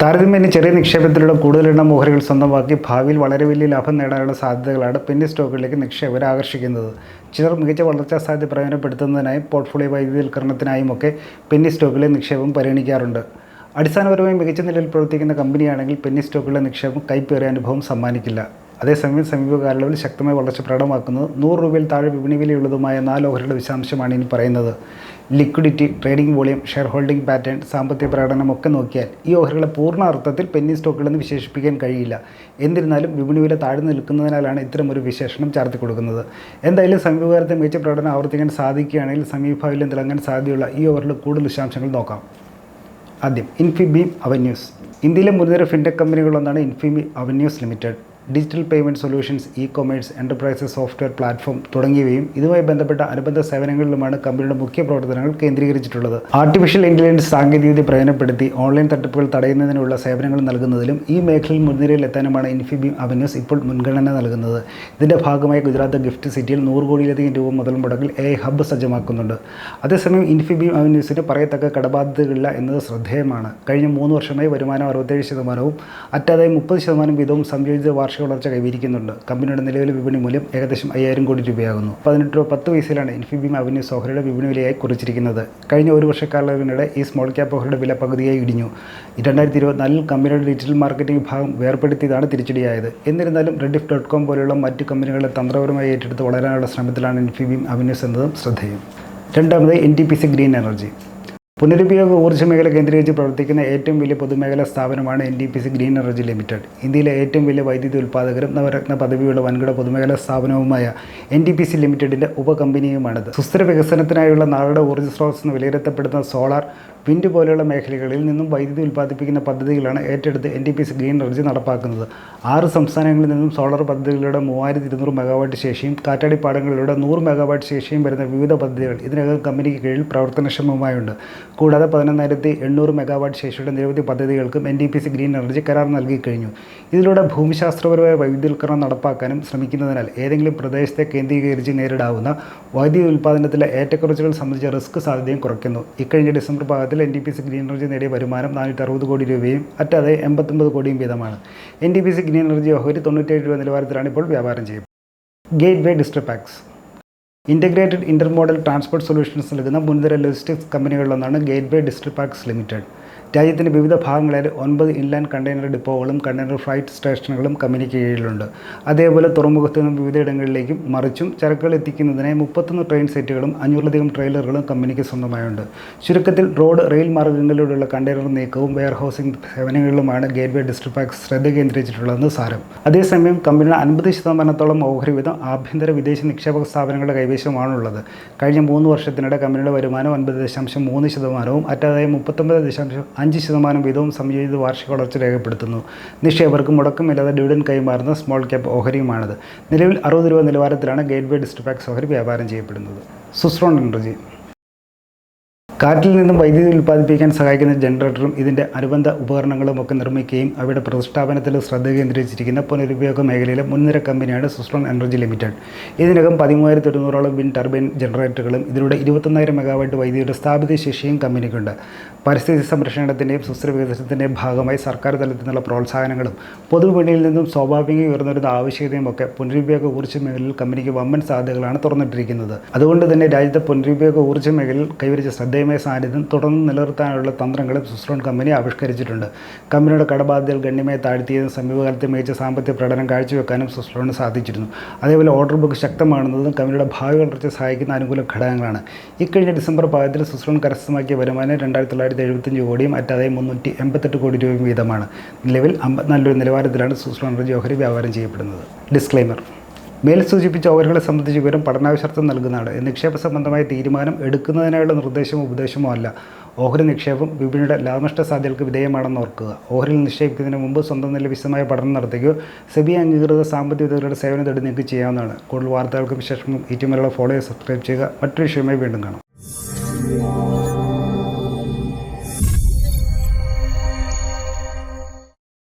താരതമ്യേന ചെറിയ നിക്ഷേപത്തിലൂടെ കൂടുതൽ എണ്ണം ഓഹരികൾ സ്വന്തമാക്കി ഭാവിയിൽ വളരെ വലിയ ലാഭം നേടാനുള്ള സാധ്യതകളാണ് പെന്നി സ്റ്റോക്കുകളിലേക്ക് നിക്ഷേപകരെ ആകർഷിക്കുന്നത്. ചിലർ മികച്ച വളർച്ചാ സാധ്യത പ്രയോജനപ്പെടുത്തുന്നതിനായും പോർട്ട്ഫോളിയോ വൈദ്യുതീകരണത്തിനായുമൊക്കെ പെന്നി സ്റ്റോക്കിലെ നിക്ഷേപം പരിഗണിക്കാറുണ്ട്. അടിസ്ഥാനപരമായി മികച്ച നിലയിൽ പ്രവർത്തിക്കുന്ന കമ്പനിയാണെങ്കിൽ പെന്നി സ്റ്റോക്കുകളിലെ നിക്ഷേപം കൈപ്പേറിയ അനുഭവം സമ്മാനിക്കില്ല. അതേസമയം സമീപ കാലയളവിൽ ശക്തമായ വളർച്ച പ്രകടമാക്കുന്നത് നൂറ് രൂപയിൽ താഴെ വിപണി വിലയുള്ളതുമായ നാല് ഓഹരികളുടെ വിശദാംശമാണ് ഇനി പറയുന്നത്. Liquidity trading volume share holding pattern സാമ്പത്തിക പ്രകടനം ഒക്കെ നോക്കിയാൽ ഈ ഓഹരികളെ പൂർണ അർത്ഥത്തിൽ പെന്നി സ്റ്റോക്കുകളെന്ന് വിശേഷിപ്പിക്കാൻ കഴിയില്ല. എന്നിരുന്നാലും വിപണി വില താഴ്ന്നു നിൽക്കുന്നതിനാലാണ് ഇത്തരം ഒരു വിശേഷണം ചാർത്തി കൊടുക്കുന്നത്. എന്തായാലും സമീപകാലത്തെ മികച്ച പ്രകടനം ആവർത്തിക്കാൻ സാധിക്കുകയാണെങ്കിൽ സമീപഭാവിയിലും തിളങ്ങാൻ സാധ്യതയുള്ള ഈ ഓവറിൽ കൂടുതൽ വിശദാംശങ്ങൾ നോക്കാം. ആദ്യം ഇൻഫിബീം അവന്യൂസ് ഇന്ത്യയിലെ മുൻനിര fintech കമ്പനികളൊന്നാണ് Infibeam Avenues limited digital payment solutions e commerce enterprises software platform തുടങ്ങിയവയും ഇതുമായി ബന്ധപ്പെട്ട അനുബന്ധ സേവനങ്ങളിലുമാണ് കമ്പനിയുടെ മുഖ്യ പ്രവർത്തനങ്ങൾ കേന്ദ്രീകരിച്ചിട്ടുള്ളത്. ആർട്ടിഫിഷ്യൽ ഇന്റലിജൻസ് സാങ്കേതികവിദ്യ പ്രയോജനപ്പെടുത്തി ഓൺലൈൻ തട്ടിപ്പുകൾ തടയുന്നതിനുള്ള സേവനങ്ങൾ നൽകുന്നതിലും ഈ മേഖലയിൽ മുൻനിരയിൽ എത്താനുമാണ് ഇൻഫിബീം അവന്യൂസ് ഇപ്പോൾ മുൻഗണന നൽകുന്നത്. ഇതിന്റെ ഭാഗമായി ഗുജറാത്ത് ഗിഫ്റ്റ് സിറ്റിയിൽ നൂറ് കോടിയിലധികം രൂപ മുതൽ മുടക്കിൽ എ ഹബ്ബ് സജ്ജമാക്കുന്നുണ്ട്. അതേസമയം ഇൻഫിബീം അവന്യൂസിന് പറയത്തക്ക കടബാധ്യതകളില്ല എന്നത് ശ്രദ്ധേയമാണ്. കഴിഞ്ഞ മൂന്ന് വർഷമായി വരുമാനം അറുപത്തേഴ് ശതമാനവും അറ്റാതായി മുപ്പത് ശതമാനം വീതവും സംയോജിത വാർഷിക വളർച്ച കൈവരിക്കുന്നുണ്ട്. കമ്പനിയുടെ നിലവിലെ വിപണി മൂല്യം ഏകദേശം അയ്യായിരം കോടി രൂപയാകുന്നു. പതിനെട്ട് രൂപ പത്ത് പൈസയിലാണ് ഇൻഫിബീം അവന്യൂ ഓഹരിയുടെ വിപണി വിലയായി കുറിച്ചിരിക്കുന്നത്. കഴിഞ്ഞ ഒരു വർഷക്കാലത്തിനിടെ ഈ സ്മോൾ ക്യാപ് ഓഹരിയുടെ വില പകുതിയായി ഇടിഞ്ഞു. രണ്ടായിരത്തി ഇരുപത്തിനാലിൽ കമ്പനിയുടെ ഡിജിറ്റൽ മാർക്കറ്റിംഗ് വിഭാഗം വേർപ്പെടുത്തിയതാണ് തിരിച്ചടിയായത്. എന്നിരുന്നാലും റെഡിഫ് ഡോട്ട് കോം പോലെയുള്ള മറ്റ് കമ്പനികളെ തന്ത്രപരമായി ഏറ്റെടുത്ത് വളരാനുള്ള ശ്രമത്തിലാണ് ഇൻഫിബീം അവന്യൂസ് എന്നതും ശ്രദ്ധേയം. രണ്ടാമത് N P C green energy പുനരുപയോഗ ഊർജ മേഖല കേന്ദ്രീകരിച്ച് പ്രവർത്തിക്കുന്ന ഏറ്റവും വലിയ പൊതുമേഖലാ സ്ഥാപനമാണ് N D P C green energy limited ഇന്ത്യയിലെ ഏറ്റവും വലിയ വൈദ്യുതി ഉൽപ്പാദകരും നവരത്ന പദവിയുള്ള വൻകിട പൊതുമേഖലാ സ്ഥാപനവുമായ എൻ ഡി പി സി ലിമിറ്റഡിന്റെ ഉപകമ്പനിയുമാണിത്. സുസ്ഥിര വികസനത്തിനായുള്ള നാളുടെ ഊർജ സ്രോതസ് എന്ന് വിലയിരുത്തപ്പെടുന്ന സോളാർ വിൻഡ് പോലെയുള്ള മേഖലകളിൽ നിന്നും വൈദ്യുതി ഉൽപ്പാദിപ്പിക്കുന്ന പദ്ധതികളാണ് ഏറ്റെടുത്ത് N D P C green energy നടപ്പാക്കുന്നത്. ആറ് സംസ്ഥാനങ്ങളിൽ നിന്നും സോളാർ പദ്ധതികളുടെ മൂവായിരത്തി ഇരുന്നൂറ് മെഗാവാട്ട് ശേഷിയും കാറ്റാടിപ്പാടങ്ങളിലൂടെ നൂറ് മെഗാവാട്ട് ശേഷിയും വരുന്ന വിവിധ പദ്ധതികൾ ഇതിനകം കമ്പനിക്ക് കീഴിൽ പ്രവർത്തനക്ഷമമായുണ്ട്. കൂടാതെ പതിനൊന്നായിരത്തി എണ്ണൂറ് മെഗാവാട്ട് ശേഷിയുടെ നിരവധി പദ്ധതികൾക്കും N D P C green energy കരാർ നൽകി കഴിഞ്ഞു. ഇതിലൂടെ ഭൂമിശാസ്ത്രപരമായ വൈദ്യുതീകരണം നടപ്പാക്കാനും ശ്രമിക്കുന്നതിനാൽ ഏതെങ്കിലും പ്രദേശത്തെ കേന്ദ്രീകരിച്ച് നേരിടാവുന്ന വൈദ്യുതി ഉൽപ്പാദനത്തിലെ ഏറ്റക്കുറച്ചുകൾ സംബന്ധിച്ച റിസ്ക് സാധ്യതയും കുറയ്ക്കുന്നു. ഇക്കഴിഞ്ഞ ഡിസംബർ ഭാഗത്തിൽ N D P C green energy നേടിയ വരുമാനം നാനൂറ്റി അറുപത് കോടി രൂപയും അറ്റാതെ എൺപത്തൊമ്പത് കോടിയും വീതമാണ്. N D P C green energy ഓഹരി തൊണ്ണൂറ്റേഴ് രൂപ നിലവാരത്തിലാണ് ഇപ്പോൾ വ്യാപാരം ചെയ്യുന്നത്. Gateway Distriparks integrated intermodal transport solutions നൽകുന്ന മുൻനിര ലോജിസ്റ്റിക്സ് കമ്പനികളിലൊന്നാണ് ഗേറ്റ് വേ ഡിസ്ട്രിപാക്സ് ലിമിറ്റഡ്. രാജ്യത്തിന്റെ വിവിധ ഭാഗങ്ങളിൽ ഒൻപത് ഇൻലാൻഡ് കണ്ടെയ്നർ ഡിപ്പോകളും കണ്ടെയ്നർ ഫ്ലൈറ്റ് സ്റ്റേഷനുകളും കമ്പനിക്ക് കീഴിലുണ്ട് അതേപോലെ തുറമുഖത്ത് നിന്നും വിവിധയിടങ്ങളിലേക്കും മറിച്ചും ചരക്കുകൾ എത്തിക്കുന്നതിനായി മുപ്പത്തൊന്ന് ട്രെയിൻ സെറ്റുകളും അഞ്ഞൂറിലധികം ട്രെയിലറുകളും കമ്പനിക്ക് സ്വന്തമായുണ്ട്. ചുരുക്കത്തിൽ റോഡ് റെയിൽ മാർഗങ്ങളിലൂടെയുള്ള കണ്ടെയ്നർ നീക്കവും വെയർ ഹൗസിംഗ് സേവനങ്ങളിലുമാണ് ഗേറ്റ്വേ ഡിസ്ട്രിപാക്സ് ശ്രദ്ധ കേന്ദ്രീകരിച്ചിട്ടുള്ളതെന്ന് സാരം. അതേസമയം കമ്പനിയുടെ അൻപത് ശതമാനത്തോളം ഓഹരി വിധം ആഭ്യന്തര വിദേശ നിക്ഷേപക സ്ഥാപനങ്ങളുടെ കൈവശമാണുള്ളത്. കഴിഞ്ഞ മൂന്ന് വർഷത്തിനിടെ കമ്പനിയുടെ വരുമാനം ഒൻപത് ദശാംശം മൂന്ന് ശതമാനവും അറ്റാതായ മുപ്പത്തൊമ്പത് ദശാംശം അഞ്ച് ശതമാനം വീതവും സംയോജിത വാർഷിക വളർച്ച രേഖപ്പെടുത്തുന്നു. നിക്ഷേപകർക്ക് മുടക്കമില്ലാതെ ഡിവിഡൻ കൈമാറുന്ന സ്മോൾ ക്യാപ്പ് ഓഹരിയുമാണിത്. നിലവിൽ അറുപത് രൂപ നിലവാരത്തിലാണ് ഗേറ്റ് വേ ഡിസ്ട്രിപാക്സ് ഓഹരി വ്യാപാരം ചെയ്യപ്പെടുന്നത്. സുസ്രോൺ എനർജി കാറ്റിൽ നിന്നും വൈദ്യുതി ഉൽപ്പാദിപ്പിക്കാൻ സഹായിക്കുന്ന ജനറേറ്ററും ഇതിന്റെ അനുബന്ധ ഉപകരണങ്ങളും ഒക്കെ നിർമ്മിക്കുകയും അവയുടെ പ്രതിഷ്ഠാപനത്തിൽ ശ്രദ്ധ കേന്ദ്രീകരിച്ചിരിക്കുന്ന പുനരുപയോഗ മേഖലയിലെ മുൻനിര കമ്പനിയാണ് സുസ്ട്രോൺ എനർജി ലിമിറ്റഡ്. ഇതിനകം പതിമൂവായിരത്തി ഒരുന്നൂറോളം വിൻ ടർബൈൻ ജനറേറ്ററുകളും ഇതിലൂടെ ഇരുപത്തൊന്നായിരം മെഗാവാട്ട് വൈദ്യുതിയുടെ സ്ഥാപിത ശേഷിയും കമ്പനിക്കുണ്ട്. പരിസ്ഥിതി സംരക്ഷണത്തിന്റെയും സുസ്ഥിര വികസനത്തിന്റെയും ഭാഗമായി സർക്കാർ തലത്തിൽ നിന്നുള്ള പ്രോത്സാഹനങ്ങളും പൊതുവിപണിയിൽ നിന്നും സ്വാഭാവികമായി ഉയർന്നൊരു ആവശ്യകതയും ഒക്കെ പുനരുപയോഗ ഊർജ മേഖലയിൽ കമ്പനിക്ക് വമ്പൻ സാധ്യതകളാണ് തുറന്നിട്ടിരിക്കുന്നത്. അതുകൊണ്ട് തന്നെ രാജ്യത്തെ പുനരുപയോഗ ഊർജ മേഖലയിൽ കൈവരിച്ച ശ്രദ്ധേയമായ സാന്നിധ്യം തുടർന്ന് നിലനിർത്താനുള്ള തന്ത്രങ്ങളും സുസ്രോൺ കമ്പനി ആവിഷ്കരിച്ചിട്ടുണ്ട്. കമ്പനിയുടെ കടബാധ്യതകൾ ഗണ്യമായി താഴ്ത്തിയതും സമീപകാലത്തെ മികച്ച സാമ്പത്തിക പ്രകടനം കാഴ്ചവെക്കാനും സുസ്രോണിന് സാധിച്ചിരുന്നു. അതേപോലെ ഓർഡർ ബുക്ക് ശക്തമാണെന്നതും കമ്പനിയുടെ ഭാവി വളർച്ച സഹായിക്കുന്ന അനുകൂല ഘടകങ്ങളാണ്. ഇക്കഴിഞ്ഞ ഡിസംബർ പാദത്തിൽ സുസ്രോൺ കരസ്ഥമാക്കിയ വരുമാനം രണ്ടായിരത്തി തൊള്ളായിരത്തി എഴുപത്തഞ്ച് കോടിയും അറ്റാതെ മുന്നൂറ്റി എൺപത്തെട്ട് കോടി രൂപയും വീതമാണ്. നിലവിൽ അമ്പത്തിനാല് നിലവാരത്തിലാണ് സുസ്രോൺ എനർജി വ്യാപാരം ചെയ്യപ്പെടുന്നത്. ഡിസ്ക്ലൈമർ മേൽ സൂചിപ്പിച്ച ഓഹരികളെ സംബന്ധിച്ച് വിവരം പഠനാവശ്യർത്ഥം നൽകുന്നതാണ്. നിക്ഷേപ സംബന്ധമായ തീരുമാനം എടുക്കുന്നതിനായുള്ള നിർദ്ദേശമോ ഉപദേശമോ അല്ല. ഓഹരി നിക്ഷേപം വിപണിയുടെ ലാഭനഷ്ട സാധ്യതകൾക്ക് വിധേയമാണെന്ന് ഓർക്കുക. ഓഹരിയിൽ നിക്ഷേപിക്കുന്നതിന് മുമ്പ് സ്വന്തം നില വിശദമായ പഠനം നടത്തുകയോ സെബി അംഗീകൃത സാമ്പത്തിക വിദഗ്ധരുടെ സേവനം തേടി നിങ്ങൾക്ക് ചെയ്യാവുന്നതാണ്. കൂടുതൽ വാർത്തകൾക്കും വിശേഷങ്ങളും ഈ ടീമിലുള്ള ഫോളോ സബ്സ്ക്രൈബ് ചെയ്യുക മറ്റൊരു വിഷയമായി വീണ്ടും കാണാം.